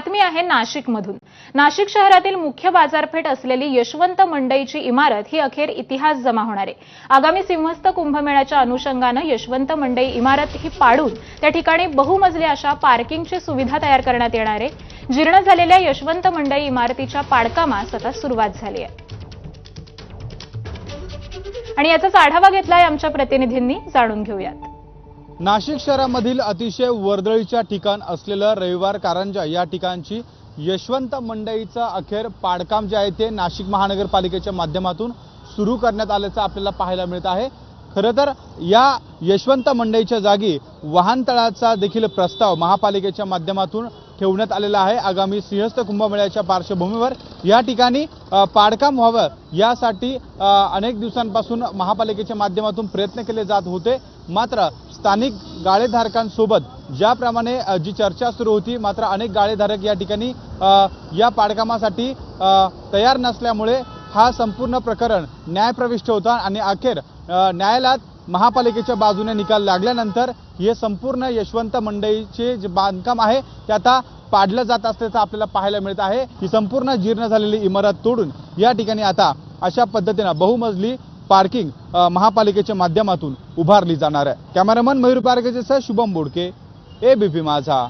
बातमी आहे नाशिकमधून. नाशिक शहरातील मुख्य बाजारपेठ असलेली यशवंत मंडईची इमारत ही अखेर इतिहास जमा होणार आहे. आगामी सिंहस्थ कुंभमेळ्याच्या अनुषंगानं यशवंत मंडई इमारत ही पाडून त्या ठिकाणी बहुमजली अशा पार्किंगची सुविधा तयार करण्यात येणार आहे. जीर्ण झालेल्या यशवंत मंडई इमारतीच्या पाडकामास आता सुरुवात झाली आहे. आणि याचाच आढावा घेतलाय आमच्या प्रतिनिधींनी. जाणून घेऊयात. नाशिक शहरामधील अतिशय वर्दळीच्या ठिकाण असलेलं रविवार कारंजा या ठिकाणची यशवंत मंडईचं अखेर पाडकाम जे आहे ते नाशिक महानगरपालिकेच्या माध्यमातून सुरू करण्यात आल्याचं आपल्याला पाहायला मिळत आहे. खरं तर या यशवंत मंडईच्या जागी वाहनतळाचा देखील प्रस्ताव महापालिकेच्या माध्यमातून ठेवण्यात आलेला आहे. आगामी सिंहस्थ कुंभमेळ्याच्या पार्श्वभूमीवर या ठिकाणी पाडकाम व्हावं यासाठी अनेक दिवसांपासून महापालिकेच्या माध्यमातून प्रयत्न केले जात होते. मात्र स्थानिक गाळेधारकांसोबत ज्याप्रमाणे जी चर्चा सुरू होती मात्र अनेक गाळेधारक या ठिकाणी या पाडकामासाठी तयार नसल्यामुळे हा संपूर्ण प्रकरण न्यायप्रविष्ट होता आणि अखेर न्यायालयात महापालिकेच्या बाजूने निकाल लागल्यानंतर हे संपूर्ण यशवंत मंडईचे जे बांधकाम आहे ते आता पाडलं जात असल्याचं आपल्याला पाहायला मिळत आहे. ही संपूर्ण जीर्ण झालेली इमारत तोडून या ठिकाणी आता अशा पद्धतीनं बहुमजली पार्किंग महापालिकेच्या माध्यमातून उभारली जाणार आहे. Cameraman Mayur पारगेसह Shubham Bodke A B P Majha.